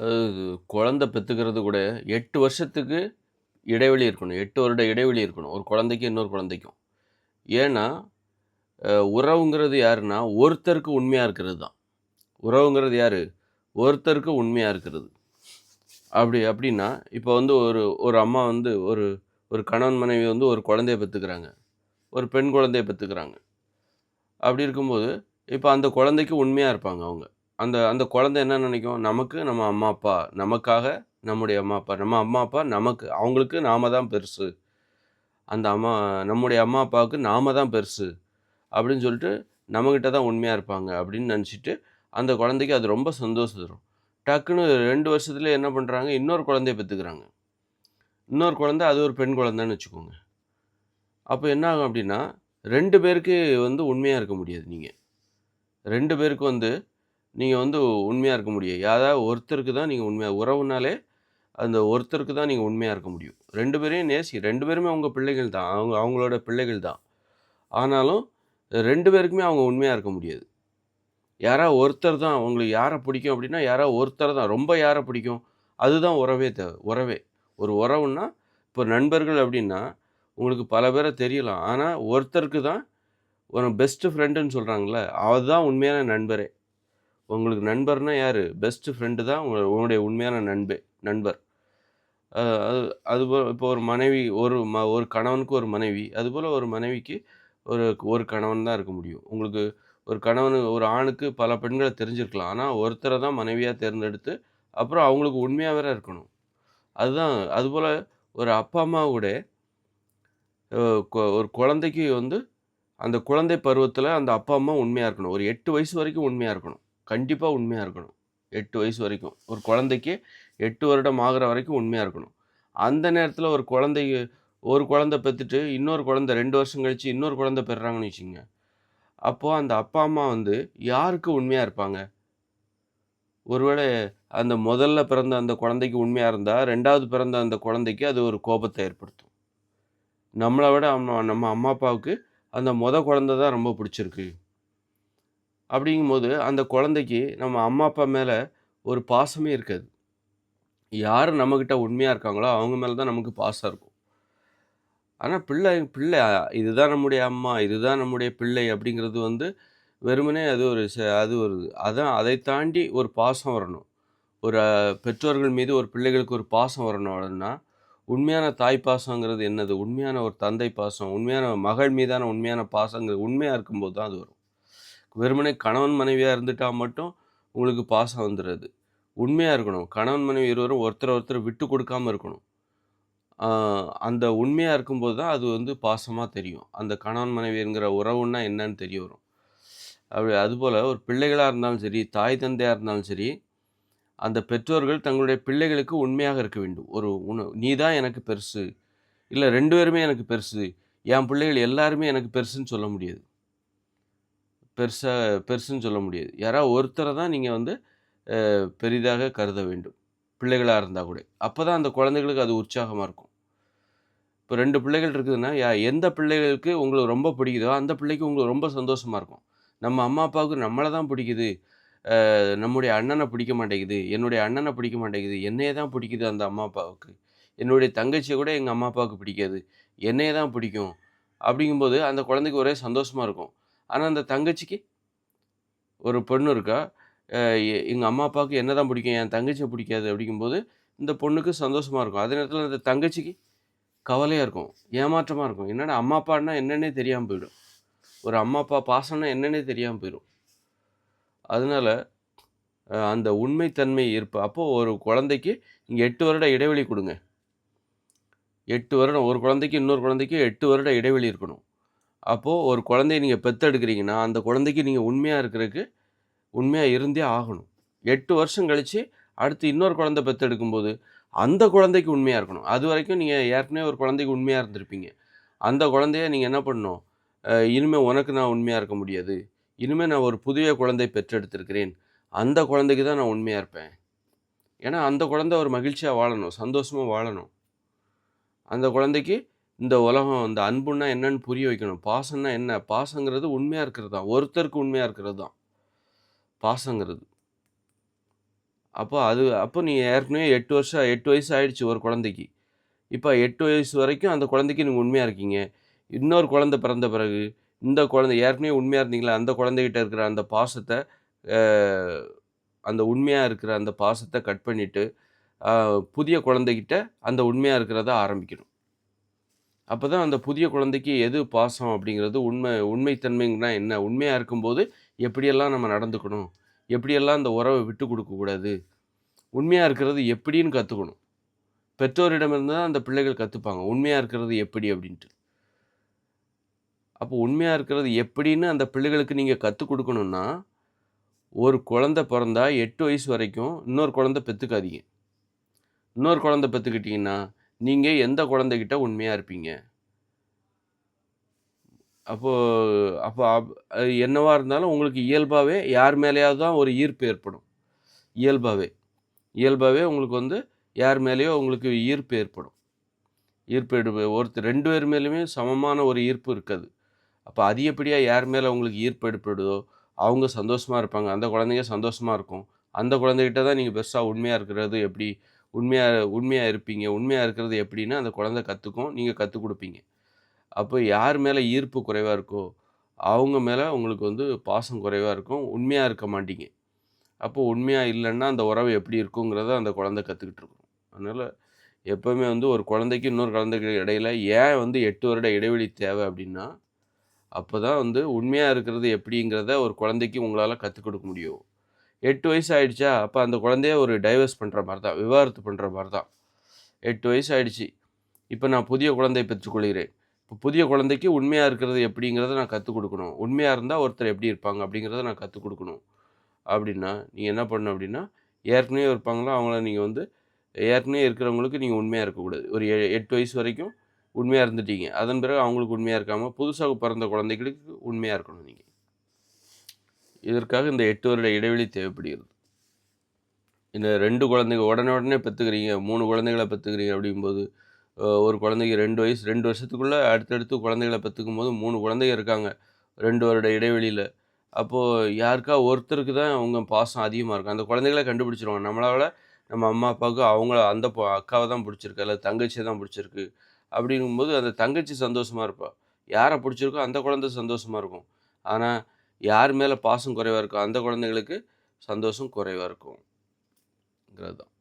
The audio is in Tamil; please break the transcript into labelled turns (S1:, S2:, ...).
S1: குழந்த குழந்தை கூட எட்டு வருஷத்துக்கு இடைவெளி இருக்கணும். எட்டு வருட இடைவெளி இருக்கணும். ஒரு குழந்தைக்கும், இன்னொரு குழந்தைக்கும். ஏன்னா, உறவுங்கிறது யாருன்னா, ஒருத்தருக்கு உண்மையாக இருக்கிறது தான். உறவுங்கிறது யார் ஒருத்தருக்கு உண்மையாக இருக்கிறது. அப்படி அப்படின்னா, இப்போ வந்து ஒரு ஒரு அம்மா வந்து ஒரு ஒரு கணவன் மனைவி வந்து ஒரு குழந்தைய பெற்றுக்கிறாங்க ஒரு பெண் குழந்தைய பெற்றுக்கிறாங்க அப்படி இருக்கும்போது, இப்போ அந்த குழந்தைக்கு உண்மையாக இருப்பாங்க அவங்க. அந்த அந்த குழந்தை என்ன நினைக்கும்? நமக்கு நம்ம அம்மா, அப்பா, நமக்காக நம்முடைய அம்மா, அப்பா. நம்ம அம்மா, அப்பா நமக்கு அவங்களுக்கு நாம தான் பெருசு. அந்த அம்மா நம்முடைய அம்மா, அப்பாவுக்கு நாம தான் பெருசு. அப்படின்னு சொல்லிட்டு நம்மக்கிட்ட தான் உண்மையாக இருப்பாங்க அப்படின்னு நினச்சிட்டு, அந்த குழந்தைக்கு அது ரொம்ப சந்தோஷம் தரும். டக்குன்னு 2 வருஷத்துலயே என்ன பண்ணுறாங்க இன்னொரு குழந்தைய பெற்றுக்கிறாங்க இன்னொரு குழந்தை அது ஒரு பெண் குழந்தைன்னு வச்சுக்கோங்க. அப்போ என்ன ஆகும் அப்படின்னா, ரெண்டு பேருக்கு வந்து உண்மையாக இருக்க முடியாது நீங்கள் ரெண்டு பேருக்கு வந்து நீங்க வந்து உண்மையா இருக்க முடியும் யாராவது ஒருத்தருக்கு தான் நீங்க உண்மையா உறவுனாலே அந்த ஒருத்தருக்கு தான் நீங்கள் உண்மையாக இருக்க முடியும். ரெண்டு பேரையும் நேசி ரெண்டு பேருமே அவங்க பிள்ளைகள் தான். அவங்க அவங்களோட பிள்ளைகள் தான். ஆனாலும் ரெண்டு பேருக்குமே அவங்க உண்மையாக இருக்க முடியாது. யாராவது ஒருத்தர் தான் உங்களுக்கு யாரை பிடிக்கும் அப்படின்னா, யாராவது ஒருத்தர் தான். ரொம்ப யாரை பிடிக்கும்? அதுதான் உறவே தேவை உறவே. ஒரு உறவுன்னா, இப்போ நண்பர்கள் அப்படின்னா, உங்களுக்கு பல பேரை தெரியலாம். ஆனால் ஒருத்தருக்கு தான் ஒரு பெஸ்ட்டு ஃப்ரெண்டுன்னு சொல்கிறாங்களே அதுதான் உண்மையான நண்பரே. உங்களுக்கு நண்பர்னா யார் பெஸ்ட்டு ஃப்ரெண்டு தான் உங்கள் உங்களுடைய உண்மையான நண்பே நண்பர். அது அதுபோல் இப்போ ஒரு மனைவி ஒரு ம ஒரு கணவனுக்கு ஒரு மனைவி, அதுபோல் ஒரு மனைவிக்கு ஒரு ஒரு கணவன் தான் இருக்க முடியும். உங்களுக்கு ஒரு கணவன் ஒரு ஆணுக்கு பல பெண்களை தெரிஞ்சிருக்கலாம். ஆனால் ஒருத்தரை தான் மனைவியாக தேர்ந்தெடுத்து, அப்புறம் அவங்களுக்கு உண்மையாக வேற இருக்கணும். அதுதான் அதுபோல் ஒரு அப்பா, அம்மா கூட கொ ஒரு குழந்தைக்கு வந்து அந்த குழந்தை பருவத்தில் அந்த அப்பா, அம்மா உண்மையாக இருக்கணும். ஒரு எட்டு வயசு வரைக்கும் உண்மையாக இருக்கணும். கண்டிப்பாக உண்மையாக இருக்கணும். எட்டு வயசு வரைக்கும். ஒரு குழந்தைக்கு எட்டு வருடம் ஆகுற வரைக்கும் உண்மையாக இருக்கணும். அந்த நேரத்தில் ஒரு குழந்தை ஒரு குழந்தை பெற்றுட்டு இன்னொரு குழந்தை ரெண்டு வருஷம் கழித்து இன்னொரு குழந்தை பெறுறாங்கன்னு வச்சுங்க அப்போது அந்த அப்பா, அம்மா வந்து யாருக்கு உண்மையாக இருப்பாங்க? ஒருவேளை அந்த முதல்ல பிறந்த அந்த குழந்தைக்கு உண்மையாக இருந்தால் ரெண்டாவது பிறந்த அந்த குழந்தைக்கு அது ஒரு கோபத்தை ஏற்படுத்தும். நம்மளை விட நம்ம நம்ம அம்மா, அப்பாவுக்கு அந்த மொதல் குழந்தை தான் ரொம்ப பிடிச்சிருக்கு. அப்படிங்கும்போது, அந்த குழந்தைக்கு நம்ம அம்மா, அப்பா மேலே ஒரு பாசமே இருக்காது. யார் நம்மக்கிட்ட உண்மையாக இருக்காங்களோ, அவங்க மேலே தான் நமக்கு பாசம் இருக்கும். ஆனால் பிள்ளை பிள்ளை இதுதான் நம்முடைய அம்மா, இதுதான் நம்முடைய பிள்ளை அப்படிங்கிறது வந்து வெறுமனே அது ஒரு அது ஒரு அதான் அதை தாண்டி ஒரு பாசம் வரணும். ஒரு பெற்றோர்கள் மீது ஒரு பிள்ளைகளுக்கு ஒரு பாசம் வரணும் அப்படின்னா உண்மையான தாய் பாசங்கிறது என்னது? உண்மையான ஒரு தந்தை பாசம், உண்மையான மகள் மீதான உண்மையான பாசங்கிறது உண்மையாக இருக்கும்போது தான் அது வரும். வெறுமனே கணவன் மனைவியாக இருந்துட்டால் மட்டும் உங்களுக்கு பாசம் வந்துடுறது உண்மையாக இருக்கணும். கணவன் மனைவி இருவரும் ஒருத்தர் ஒருத்தர் விட்டு கொடுக்காம இருக்கணும். அந்த உண்மையாக இருக்கும்போது தான் அது வந்து பாசமாக தெரியும். அந்த கணவன் மனைவிங்கிற உறவுன்னா என்னன்னு தெரிய வரும். அப்படி அதுபோல் ஒரு பிள்ளைகளாக இருந்தாலும் சரி, தாய் தந்தையாக இருந்தாலும் சரி, அந்த பெற்றோர்கள் தங்களுடைய பிள்ளைகளுக்கு உண்மையாக இருக்க வேண்டும். ஒரு உண "நீ தான் எனக்கு பெருசு." இல்லை ரெண்டு பேருமே எனக்கு பெருசு. என் பிள்ளைகள் எல்லாருமே எனக்கு பெருசுன்னு சொல்ல முடியாது. பெருசாக பெருசுன்னு சொல்ல முடியாது. யாராவது ஒருத்தரை தான் நீங்கள் வந்து பெரிதாக கருத வேண்டும். பிள்ளைகளாக இருந்தால் கூட. அப்பதான் அந்த குழந்தைகளுக்கு அது உற்சாகமாக இருக்கும். இப்போ ரெண்டு பிள்ளைகள் இருக்குதுன்னா, யா எந்த பிள்ளைகளுக்கு உங்களுக்கு ரொம்ப பிடிக்குதோ, அந்த பிள்ளைக்கு உங்களுக்கு ரொம்ப சந்தோஷமாக இருக்கும். நம்ம அம்மா, அப்பாவுக்கு நம்மளை தான் பிடிக்குது. நம்முடைய அண்ணனை பிடிக்க மாட்டேங்குது. என்னுடைய அண்ணனை பிடிக்க மாட்டேங்குது. என்னையே தான் பிடிக்குது அந்த அம்மா, அப்பாவுக்கு. என்னுடைய தங்கச்சியை கூட எங்கள் அம்மா, அப்பாவுக்கு பிடிக்காது. என்னையே தான் பிடிக்கும். அப்படிங்கும்போது அந்த குழந்தைக்கு ஒரே சந்தோஷமாக இருக்கும். ஆனால் அந்த தங்கச்சிக்கு ஒரு பொண்ணு இருக்கா. எங்கள் எ அம்மா, அப்பாவுக்கு என்ன தான் பிடிக்கும். என் தங்கச்சியை பிடிக்காது அப்படிங்கும்போது, இந்த பொண்ணுக்கு சந்தோஷமாக இருக்கும். அதே நேரத்தில் அந்த தங்கச்சிக்கு கவலையாக இருக்கும். ஏமாற்றமாக இருக்கும். என்னடா அம்மா, அப்பான்னா என்னன்னே தெரியாமல் போயிடும். ஒரு அம்மா, அப்பா பாசம்னா என்னன்னே தெரியாமல் போயிடும் அதனால அந்த உண்மை தன்மை இருப்ப அப்போது ஒரு குழந்தைக்கு இங்கே எட்டு வருட இடைவெளி கொடுங்க எட்டு வருடம் ஒரு குழந்தைக்கு இன்னொரு குழந்தைக்கு எட்டு வருட இடைவெளி இருக்கணும். அப்போது ஒரு குழந்தைய நீங்கள் பெற்றெடுக்கிறீங்கன்னா அந்த குழந்தைக்கு நீங்கள் உண்மையாக இருக்கிறதுக்கு உண்மையாக இருந்தே ஆகணும். எட்டு வருஷம் கழித்து அடுத்து இன்னொரு குழந்தை பெற்றெடுக்கும்போது அந்த குழந்தைக்கு உண்மையாக இருக்கணும். அது வரைக்கும் நீங்கள் ஏற்கனவே ஒரு குழந்தைக்கு உண்மையாக இருந்திருப்பீங்க. அந்த குழந்தைய நீங்கள் என்ன பண்ணணும்? இனிமேல் உனக்கு நான் உண்மையாக இருக்க முடியாது. இனிமேல் நான் ஒரு புதிய குழந்தை பெற்றெடுத்திருக்கிறேன். அந்த குழந்தைக்கு தான் நான் உண்மையாக இருப்பேன். ஏன்னா, அந்த குழந்தை ஒரு மகிழ்ச்சியாக வாழணும். சந்தோஷமாக வாழணும். அந்த குழந்தைக்கு இந்த உலகம் இந்த அன்புன்னா என்னன்னு புரிய வைக்கணும். பாசம்னா என்ன? பாசங்கிறது உண்மையாக இருக்கிறது தான். ஒருத்தருக்கு உண்மையாக இருக்கிறது தான். பாசங்கிறது. அப்போ அது அப்போ நீ ஏற்கனவே எட்டு வருஷம் எட்டு வயசு ஆயிடுச்சு ஒரு குழந்தைக்கு. இப்போ எட்டு வயசு வரைக்கும் அந்த குழந்தைக்கு நீங்கள் உண்மையாக இருக்கீங்க. இன்னொரு குழந்தை பிறந்த பிறகு, இந்த குழந்தை ஏற்கனவே உண்மையாக இருந்தீங்களா அந்த குழந்தைகிட்ட இருக்கிற அந்த பாசத்தை அந்த உண்மையாக இருக்கிற அந்த பாசத்தை கட் பண்ணிவிட்டு புதிய குழந்தைகிட்ட அந்த உண்மையாக இருக்கிறத ஆரம்பிக்கணும். அப்போ தான் அந்த புதிய குழந்தைக்கு எது பாசம் அப்படிங்கிறது உண்மை உண்மைத்தன்மைங்கன்னா என்ன? உண்மையாக இருக்கும்போது எப்படியெல்லாம் நம்ம நடந்துக்கணும்? எப்படியெல்லாம் அந்த உறவை விட்டு கொடுக்கக்கூடாது உண்மையாக இருக்கிறது எப்படின்னு கற்றுக்கணும் பெற்றோரிடமிருந்து தான் அந்த பிள்ளைகள் கற்றுப்பாங்க உண்மையாக இருக்கிறது எப்படி அப்படின்ட்டு. அப்போ உண்மையாக இருக்கிறது எப்படின்னு அந்த பிள்ளைகளுக்கு நீங்கள் கற்றுக் கொடுக்கணுன்னா ஒரு குழந்தை பிறந்தா எட்டு வயசு வரைக்கும் இன்னொரு குழந்தை பெற்றுக்காதீங்க இன்னொரு குழந்தை பெற்றுக்கிட்டிங்கன்னா நீங்கள் எந்த குழந்தைகிட்ட உண்மையாக இருப்பீங்க? அப்போது அப்போ அப் அது இருந்தாலும் உங்களுக்கு இயல்பாகவே யார் மேலேயாவது தான் ஒரு ஈர்ப்பு ஏற்படும். இயல்பாகவே இயல்பாகவே உங்களுக்கு வந்து யார் மேலேயோ உங்களுக்கு ஈர்ப்பு ஏற்படும். ஈர்ப்பு எடு ஒருத்தர் ரெண்டு பேர் மேலேயுமே சமமான ஒரு ஈர்ப்பு இருக்காது. அப்போ அதிகப்படியாக யார் மேலே உங்களுக்கு ஈர்ப்பு ஏற்படுதோ, அவங்க சந்தோஷமாக இருப்பாங்க. அந்த குழந்தைங்க சந்தோஷமாக இருக்கும். அந்த குழந்தைகிட்ட தான் நீங்கள் பெருசாக உண்மையாக இருக்கிறது எப்படி? உண்மையாக உண்மையாக இருப்பீங்க. உண்மையாக இருக்கிறது எப்படின்னா அந்த குழந்தை கற்றுக்கும் நீங்கள் கற்றுக் கொடுப்பீங்க அப்போ யார் மேலே ஈர்ப்பு குறைவாக இருக்கோ, அவங்க மேலே உங்களுக்கு வந்து பாசம் குறைவாக இருக்கும். உண்மையாக இருக்க மாட்டீங்க. அப்போ உண்மையாக இல்லைன்னா அந்த உறவு எப்படி இருக்குங்கிறத அந்த குழந்தை கற்றுக்கிட்டு இருக்கும். அதனால் எப்போவுமே வந்து ஒரு குழந்தைக்கு இன்னொரு குழந்தைக்கு இடையில ஏன் வந்து எட்டு வருட இடைவெளி தேவை அப்படின்னா, அப்போ தான் வந்து உண்மையாக இருக்கிறது எப்படிங்கிறத ஒரு குழந்தைக்கு உங்களால் கற்றுக் கொடுக்க முடியும். எட்டு வயசு ஆயிடுச்சா, அப்போ அந்த குழந்தைய ஒரு டைவர்ஸ் பண்ணுற மாதிரி தான். விவாகரத்து பண்ணுற மாதிரி தான். எட்டு வயசு ஆயிடுச்சு. இப்போ நான் புதிய குழந்தை பெற்றுக்கொள்கிறேன். இப்போ புதிய குழந்தைக்கு உண்மையாக இருக்கிறது எப்படிங்கிறத நான் கற்றுக் கொடுக்கணும் உண்மையாக இருந்தால் ஒருத்தர் எப்படி இருப்பாங்க அப்படிங்கிறத நான் கற்றுக் கொடுக்கணும் அப்படின்னா, நீங்கள் என்ன பண்ணணும் அப்படின்னா, ஏற்கனவே இருப்பாங்களோ அவங்கள நீங்கள் வந்து ஏற்கனவே இருக்கிறவங்களுக்கு நீங்கள் உண்மையாக இருக்கக்கூடாது. ஒரு எ 8 வயசு வரைக்கும் உண்மையாக இருந்துட்டீங்க. அதன் பிறகு அவங்களுக்கு உண்மையாக இருக்காமல் புதுசாக பிறந்த குழந்தைகளுக்கு உண்மையாக இருக்கணும் நீங்கள் இதற்காக இந்த எட்டு வருட இடைவெளி தேவைப்படுகிறது. இந்த ரெண்டு குழந்தைங்க உடனே உடனே பெத்துக்கிறீங்க. 3 குழந்தைகள பெற்றுக்கிறீங்க அப்படிங்கும்போது, ஒரு குழந்தைக்கு ரெண்டு வயசு ரெண்டு வருஷத்துக்குள்ளே அடுத்தடுத்து குழந்தைகளை பெற்றுக்கும் போது மூணு குழந்தைங்க இருக்காங்க. ரெண்டு வருட இடைவெளியில் அப்போது யாருக்கா ஒருத்தருக்கு தான் அவங்க பாசம் அதிகமாக இருக்கும். அந்த குழந்தைகளை கண்டுபிடிச்சிருவாங்க நம்மளால் நம்ம அம்மா, அப்பாவுக்கு அவங்கள அந்த அக்காவை தான் பிடிச்சிருக்கு அல்லது தங்கச்சியை தான் பிடிச்சிருக்கு அப்படிங்கும்போது அந்த தங்கச்சி சந்தோஷமாக இருப்பாள் யாரை பிடிச்சிருக்கோ அந்த குழந்தை சந்தோஷமாக இருக்கும். ஆனால் யார் மேலே பாசம் குறைவாக இருக்கோ, அந்த குழந்தைங்களுக்கு சந்தோஷம் குறைவாக இருக்கும்ங்கிறது தான்.